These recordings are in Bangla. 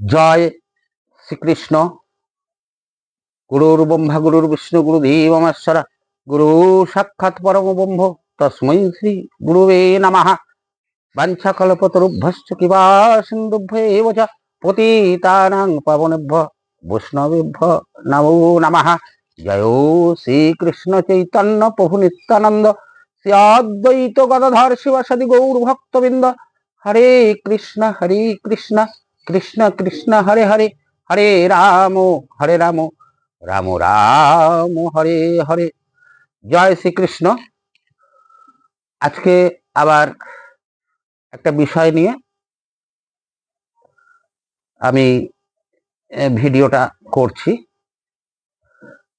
জয় শ্রীকৃষ্ণ। গুরুর ব্রহ্মা, গুরুর বিষ্ণু, গুরুদেব মহেশ্বর, গুরু সাক্ষাৎ পরম ব্রহ্ম, তস্মৈ শ্রী গুরুবে নমঃ। বাঞ্ছাকল্পতরুভ্যশ্চ কিবা সিন্ধুভ্যেব চ পতিতানাং পাবনেভ্য বৈষ্ণবেভ্য নমো নমঃ। জয় শ্রীকৃষ্ণ চৈতন্য প্রভু নিত্যানন্দ শ্রী অদ্বৈত গদাধর শিবাসাদি গৌর ভক্তবৃন্দ হরে কৃষ্ণ হরে কৃষ্ণ। কৃষ্ণ কৃষ্ণ, হরে হরে হরে রাম হরে রাম রাম রাম, হরে হরে। জয় শ্রীকৃষ্ণ। আজকে আবার একটা বিষয় নিয়ে আমি ভিডিওটা করছি।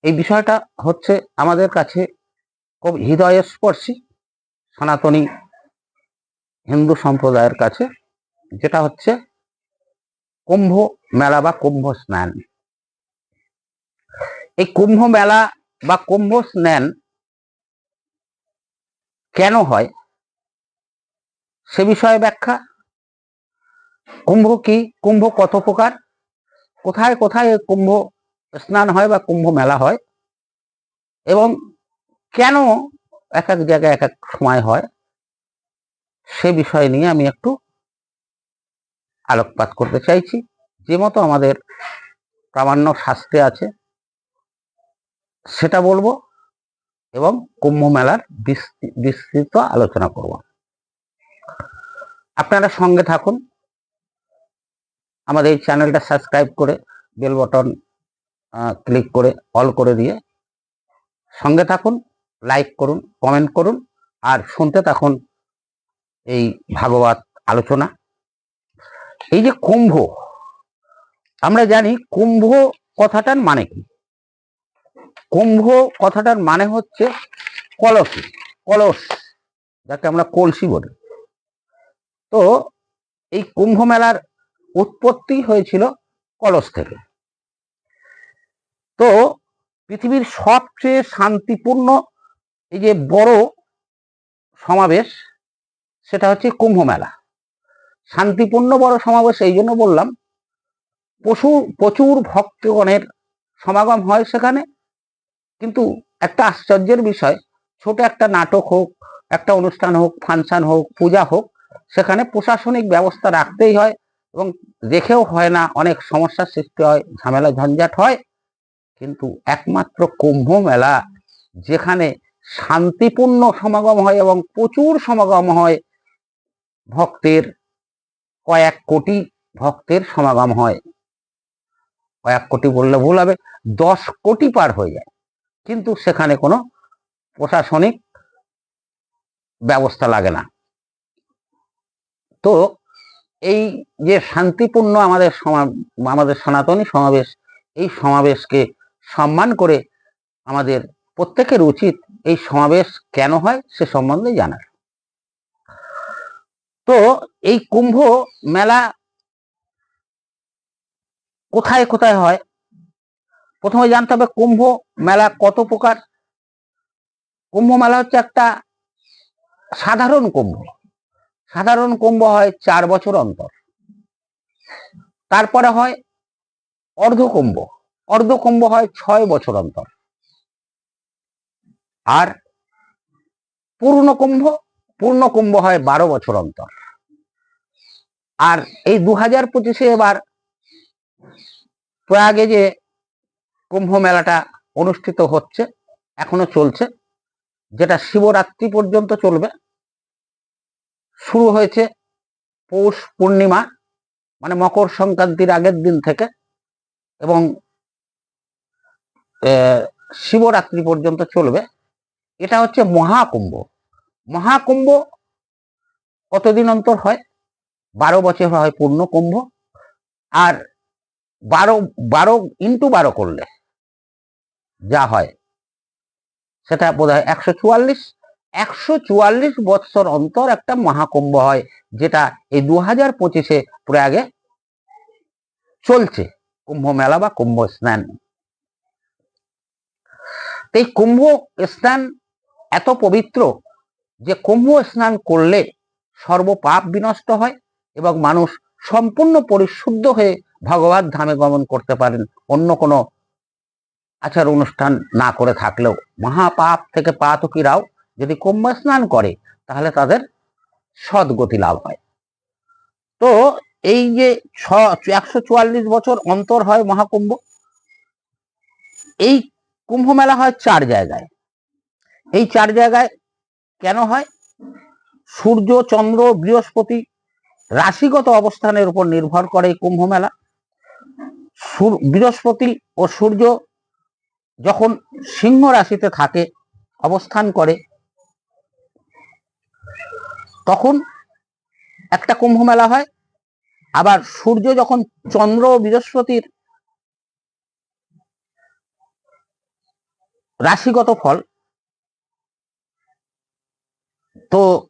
এই বিষয়টা হচ্ছে আমাদের কাছে খুব হৃদয়স্পর্শী, সনাতনী হিন্দু সম্প্রদায়ের কাছে, যেটা হচ্ছে কুম্ভ মেলা বা কুম্ভ স্নান। এই কুম্ভ মেলা বা কুম্ভ স্নান কেন হয়? সে বিষয়ে ব্যাখ্যা। কুম্ভ কি? কুম্ভ কত প্রকার? কোথায় কোথায় কুম্ভ স্নান হয় বা কুম্ভ মেলা হয়? এবং কেন এক এক জায়গায় এক এক সময় হয়? সে বিষয় নিয়ে আমি একটু আলোকপাত করতে চাইছি। যে মতো আমাদের প্রামাণ্য শাস্ত্রে আছে, সেটা বলব এবং কুম্ভ মেলার বিস্তৃ- বিস্তৃত আলোচনা করব। আপনারা সঙ্গে থাকুন। আমাদের এই চ্যানেলটা সাবস্ক্রাইব করে বেল বটন ক্লিক করে অল করে দিয়ে সঙ্গে থাকুন, লাইক করুন, কমেন্ট করুন, আর শুনতে থাকুন এই ভাগবত আলোচনা। এই যে কুম্ভ, আমরা জানি কুম্ভ কথাটার মানে কি? কুম্ভ কথাটার মানে হচ্ছে কলসি, কলস, যাকে আমরা কলসি বলি। তো এই কুম্ভ মেলার উৎপত্তি হয়েছিল কলস থেকে। তো পৃথিবীর সবচেয়ে শান্তিপূর্ণ এই যে বড় সমাবেশ, সেটা হচ্ছে কুম্ভ মেলা। শান্তিপূর্ণ বড় সমাবেশ এই জন্য বললাম। প্রচুর প্রচুর ভক্তগণের সমাগম হয় সেখানে। কিন্তু একটা আশ্চর্যের বিষয়, ছোট একটা নাটক হোক, একটা অনুষ্ঠান হোক, ফাংশন হোক, পূজা হোক, সেখানে প্রশাসনিক ব্যবস্থা রাখতেই হয় এবং দেখেও হয় না, অনেক সমস্যার সৃষ্টি হয়, ঝামেলা ঝঞ্ঝাট হয়। কিন্তু একমাত্র কুম্ভ মেলা, যেখানে শান্তিপূর্ণ সমাগম হয় এবং প্রচুর সমাগম হয় ভক্তের কয়েক কোটি ভক্তের সমাগম হয়। কয়েক কোটি বললে ভুল হবে, দশ কোটি পার হয়ে যায়। কিন্তু সেখানে কোনো প্রশাসনিক ব্যবস্থা লাগে না। তো এই যে শান্তিপূর্ণ আমাদের আমাদের সনাতনী সমাবেশ, এই সমাবেশকে সম্মান করে আমাদের প্রত্যেকের উচিত এই সমাবেশ কেন হয় সে সম্বন্ধে জানার। তো এই কুম্ভ মেলা কোথায় কোথায় হয়? প্রথমে জানতে হবে কুম্ভ মেলা কত প্রকার? কুম্ভ মেলা হচ্ছে একটা সাধারণ কুম্ভ। সাধারণ কুম্ভ হয় চার বছর অন্তর। তারপরে হয় অর্ধকুম্ভ। অর্ধকুম্ভ হয় ছয় বছর অন্তর। আর পূর্ণ কুম্ভ পূর্ণ কুম্ভ হয় বারো বছর অন্তর। আর এই দু হাজার পঁচিশে এবার প্রয়াগে যে কুম্ভ মেলাটা অনুষ্ঠিত হচ্ছে, এখনও চলছে, যেটা শিবরাত্রি পর্যন্ত চলবে, শুরু হয়েছে পৌষ পূর্ণিমা মানে মকর সংক্রান্তির আগের দিন থেকে, এবং শিবরাত্রি পর্যন্ত চলবে। এটা হচ্ছে মহাকুম্ভ। মহাকুম্ভ কতদিন অন্তর হয়? বারো বছর হয় পূর্ণ কুম্ভ। আর বারো বারো ইন্টু বারো করলে যা হয়, সেটা বোধ হয় একশো চুয়াল্লিশ। একশো চুয়াল্লিশ বৎসর অন্তর একটা মহাকুম্ভ হয়, যেটা এই দু হাজার পঁচিশে প্রয়াগে চলছে, কুম্ভ মেলা বা কুম্ভ স্নান। এই কুম্ভ স্নান এত পবিত্র যে কুম্ভ স্নান করলে সর্বপাপ বিনষ্ট হয় এবং মানুষ সম্পূর্ণ পরিশুদ্ধ হয়ে ভগবান ধামে গমন করতে পারেন। অন্য কোনো আচার অনুষ্ঠান না করে থাকলেও মহাপাপ থেকে পাতকীরাও যদি কুম্ভ স্নান করে, তাহলে তাদের সদ্গতি লাভ হয়। তো এই যে ছ, একশো চুয়াল্লিশ বছর অন্তর হয় মহাকুম্ভ, এই কুম্ভ মেলা হয় চার জায়গায়। এই চার জায়গায় কেন হয়? সূর্য, চন্দ্র, বৃহস্পতি রাশিগত অবস্থানের উপর নির্ভর করে কুম্ভ মেলা। বৃহস্পতি ও সূর্য যখন সিংহ রাশিতে থাকে, অবস্থান করে, তখন একটা কুম্ভ মেলা হয়। আবার সূর্য যখন চন্দ্র ও বৃহস্পতির রাশিগত ফল তো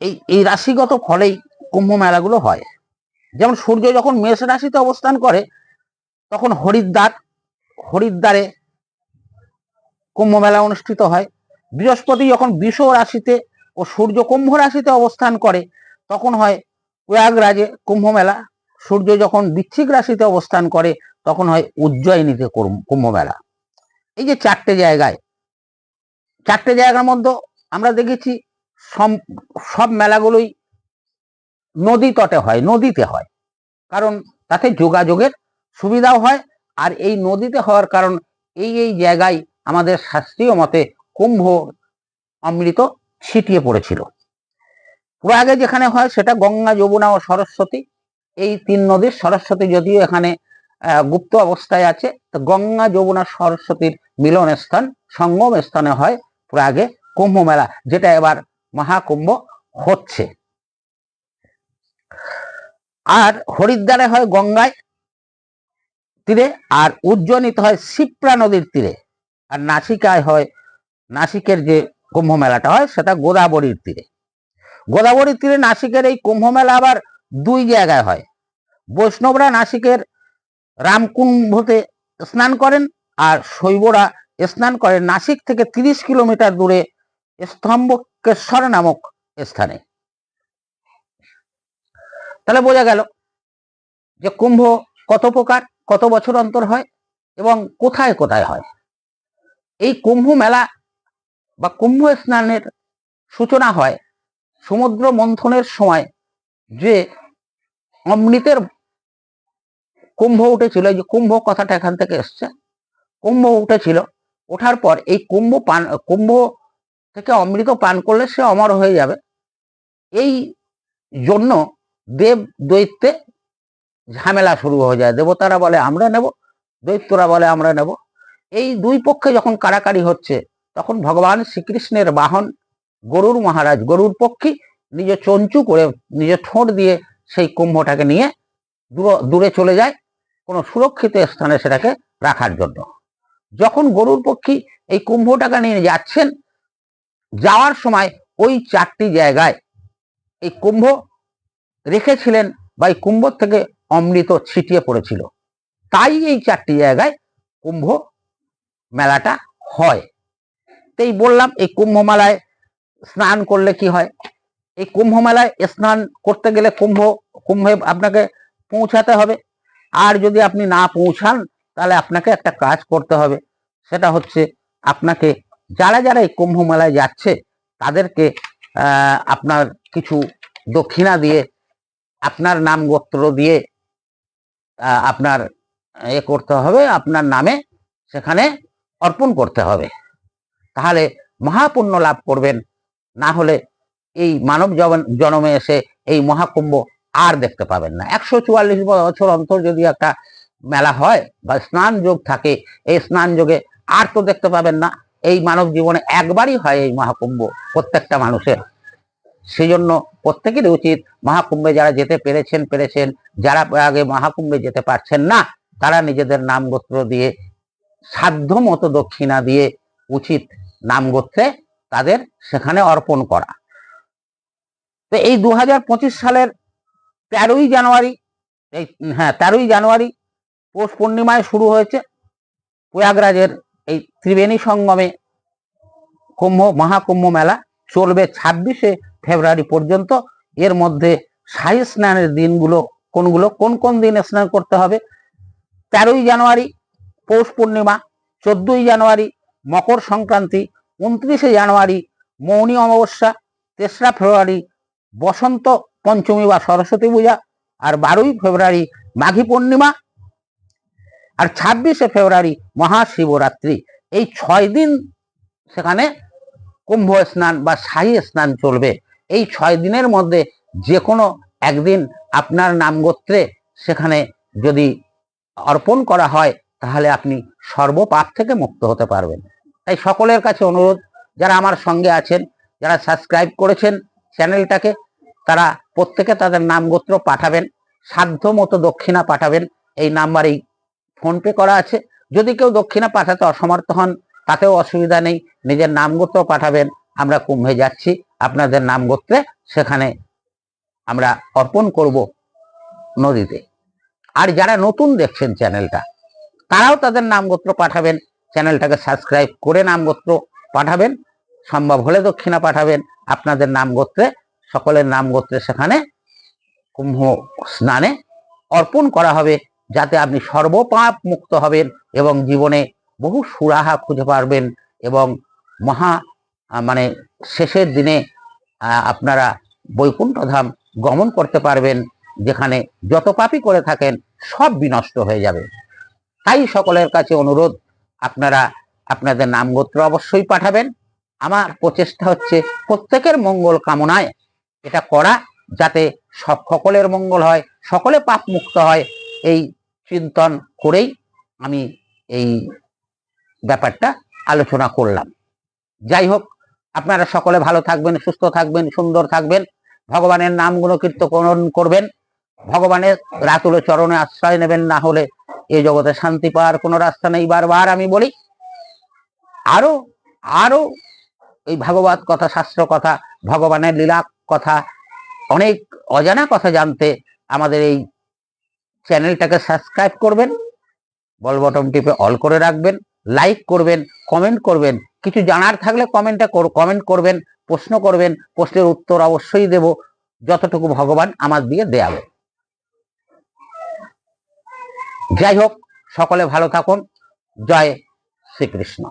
এই এই রাশিগত ফলেই কুম্ভ মেলাগুলো হয়। যেমন সূর্য যখন মেষ রাশিতে অবস্থান করে, তখন হরিদ্বার, হরিদ্বারে কুম্ভ মেলা অনুষ্ঠিত হয়। বৃহস্পতি যখন বিষ রাশিতে ও সূর্য কুম্ভ রাশিতে অবস্থান করে, তখন হয় প্রয়াগরাজে কুম্ভ মেলা। সূর্য যখন বৃশ্চিক রাশিতে অবস্থান করে, তখন হয় উজ্জয়িনীতে কুম- কুম্ভ মেলা। এই যে চারটে জায়গায়, চারটে জায়গার মধ্যে আমরা দেখেছি সব মেলাগুলোই নদী তটে হয়, নদীতে হয়। কারণ তাতে যোগাযোগের সুবিধাও হয় আর এই নদীতে হওয়ার কারণ এই এই জায়গায় আমাদের শাস্ত্রীয় মতে কুম্ভ অমৃত ছিটিয়ে পড়েছিল। প্রয়াগে যেখানে হয় সেটা গঙ্গা, যমুনা ও সরস্বতী। এই তিন নদীর সরস্বতী যদিও এখানে গুপ্ত অবস্থায় আছে, তো গঙ্গা, যমুনা, সরস্বতীর মিলন স্থান, সঙ্গম স্থানে হয় প্রয়াগে কুম্ভ মেলা, যেটা এবার মহাকুম্ভ হচ্ছে। আর হরিদ্বারে হয় গঙ্গায় তীরে, আর উজ্জয়িত হয় শিপ্রা নদীর তীরে। আর নাসিকায় হয়, নাসিকের যে কুম্ভ মেলাটা হয়, সেটা গোদাবরীর তীরে। গোদাবরীর তীরে নাসিকের এই কুম্ভ মেলা আবার দুই জায়গায় হয়। বৈষ্ণবরা নাসিকের রামকুম্ভতে স্নান করেন, আর শৈবরা স্নান করেন। নাসিক থেকে তিরিশ কিলোমিটার দূরে স্তম্ভকেশ্বর নামক স্থানে। তাহলে বোঝা গেল যে কুম্ভ কত প্রকার, কত বছর অন্তর হয় এবং কোথায় কোথায় হয়। এই কুম্ভ মেলা বা কুম্ভ স্নানের সূচনা হয় সমুদ্র মন্থনের সময় যে অমৃতের কুম্ভ উঠেছিল যে কুম্ভ কথাটা এখান থেকে এসছে। কুম্ভ উঠেছিল, ওঠার পর এই কুম্ভ পান, কুম্ভ থেকে অমৃত পান করলে সে অমর হয়ে যাবে। এই জন্য দেব দৈত্যে ঝামেলা শুরু হয়ে যায়। দেবতারা বলে, আমরা নেব। দৈত্যরা বলে, আমরা নেব। এই দুই পক্ষে যখন কারাকারি হচ্ছে, তখন ভগবান শ্রীকৃষ্ণের বাহন গরুর মহারাজ গরুর পক্ষী নিজ চঞ্চু করে নিজ ঠোঁট দিয়ে সেই কুম্ভটাকে নিয়ে দূর- চলে যায় কোনো সুরক্ষিত স্থানে সেটাকে রাখার জন্য। যখন গরুর পক্ষী এই কুম্ভটাকে নিয়ে যাচ্ছেন যাওয়ার সময় ওই চারটি জায়গায় এই কুম্ভ রেখেছিলেন বা এই কুম্ভ থেকে অমৃত ছিটিয়ে পড়েছিল। তাই এই চারটি জায়গায় কুম্ভ মেলাটা হয়। তাই বললাম, এই কুম্ভ মেলায় স্নান করলে কি হয়? এই কুম্ভ মেলায় স্নান করতে গেলে কুম্ভ, কুম্ভে আপনাকে পৌঁছাতে হবে। আর যদি আপনি না পৌঁছান, তাহলে আপনাকে একটা কাজ করতে হবে। সেটা হচ্ছে আপনাকে যারা যারা এই কুম্ভ মেলায় যাচ্ছে, তাদেরকে আপনার কিছু দক্ষিণা দিয়ে, আপনার নাম গোত্র দিয়ে আপনার এ করতে হবে, আপনার নামে সেখানে অর্পণ করতে হবে। তাহলে মহাপুণ্য লাভ করবেন, না হলে এই মানব জনমে এসে এই মহাকুম্ভ আর দেখতে পাবেন না। একশো চুয়াল্লিশ বছর অন্তর যদি একটা মেলা হয় বা স্নান যোগ থাকে, এই স্নান যোগে আর তো দেখতে পাবেন না। এই মানব জীবনে একবারই হয় এই মহাকুম্ভ, প্রত্যেকটা মানুষের। সেই জন্য প্রত্যেকেরই উচিত মহাকুম্ভে যারা যেতে পেরেছেন পেরেছেন। যারা আগে মহাকুম্ভে যেতে পারছেন না, তারা নিজেদের নাম গোত্র দিয়ে সাধ্য মতো দক্ষিণা দিয়ে উচিত নাম গোত্রে তাদের সেখানে অর্পণ করা। তো এই দু হাজার পঁচিশ সালের তেরোই জানুয়ারি, এই হ্যাঁ তেরোই জানুয়ারি পৌষ পূর্ণিমায় শুরু হয়েছে প্রয়াগরাজের এই ত্রিবেণী সঙ্গমে কুম্ভ, মহাকুম্ভ মেলা চলবে ছাব্বিশে ফেব্রুয়ারি পর্যন্ত। এর মধ্যে শাহী স্নানের দিনগুলো কোনগুলো? কোন কোন দিনে স্নান করতে হবে? তেরোই জানুয়ারি পৌষ পূর্ণিমা, চোদ্দই জানুয়ারি মকর সংক্রান্তি, উনত্রিশে জানুয়ারি মৌনী অমাবস্যা, তেসরা ফেব্রুয়ারি বসন্ত পঞ্চমী বা সরস্বতী পূজা, আর বারোই ফেব্রুয়ারি মাঘী পূর্ণিমা আর ছাব্বিশে ফেব্রুয়ারি মহাশিবরাত্রি। এই ছয় দিন সেখানে কুম্ভ স্নান বা শাহী স্নান চলবে। এই ছয় দিনের মধ্যে যে কোনো একদিন আপনার নাম গোত্রে সেখানে যদি অর্পণ করা হয়, তাহলে আপনি সর্বপাপ থেকে মুক্ত হতে পারবেন। তাই সকলের কাছে অনুরোধ, যারা আমার সঙ্গে আছেন, যারা সাবস্ক্রাইব করেছেন চ্যানেলটাকে, তারা প্রত্যেকে তাদের নাম গোত্র পাঠাবেন সাধ্য মতো দক্ষিণা পাঠাবেন। এই নাম্বারেই ফোনপে করা আছে। যদি কেউ দক্ষিণা পাঠাতে অসমর্থ হন, তাতেও অসুবিধা নেই। নিজের নাম গোত্র পাঠাবেন। আমরা কুম্ভে যাচ্ছি। আপনাদের নাম গোত্রে সেখানে আমরা অর্পণ করব নদীতে। আর যারা নতুন দেখছেন চ্যানেলটা, তারাও তাদের নাম গোত্র পাঠাবেন। চ্যানেলটাকে সাবস্ক্রাইব করে নাম গোত্র পাঠাবেন। সম্ভব হলে দক্ষিণা পাঠাবেন। আপনাদের নাম গোত্রে, সকলের নাম গোত্রে সেখানে কুম্ভ স্নানে অর্পণ করা হবে। যাতে আপনি সর্বপাপ মুক্ত হবেন এবং জীবনে বহু সুরাহা খুঁজে পারবেন এবং মহা মানে শেষের দিনে আপনারা বৈকুণ্ঠ ধাম গমন করতে পারবেন, যেখানে যত পাপই করে থাকেন সব বিনষ্ট হয়ে যাবে। তাই সকলের কাছে অনুরোধ, আপনারা আপনাদের নাম গোত্র অবশ্যই পাঠাবেন। আমার প্রচেষ্টা হচ্ছে প্রত্যেকের মঙ্গল কামনায় এটা করা, যাতে সব সকলের মঙ্গল হয়, সকলে পাপ মুক্ত হয়, এই চিন্তন করেই আমি এই ব্যাপারটা আলোচনা করলাম। যাই হোক, আপনারা সকলে ভালো থাকবেন, সুস্থ থাকবেন, সুন্দর থাকবেন। ভগবানের নামগুলো কীর্তন করবেন। ভগবানের রাতুল চরণে আশ্রয় নেবেন, না হলে এই জগতে শান্তি পাওয়ার কোনো রাস্তা নেই। বারবার আমি বলি, আরও আরও এই ভাগবত কথা, শাস্ত্র কথা, ভগবানের লীলা কথা, অনেক অজানা কথা জানতে আমাদের এই চ্যানেলটাকে সাবস্ক্রাইব করবেন বল বটম টিপে অল করে রাখবেন লাইক করবেন কমেন্ট করবেন, কিছু জানার থাকলে কমেন্টটা কমেন্ট করবেন, প্রশ্ন করবেন, প্রশ্নের উত্তর অবশ্যই দেব, যতটুকু ভগবান আমার দিয়ে দেয়াবে। যাই হোক, সকলে ভালো থাকুন, জয় শ্রীকৃষ্ণ।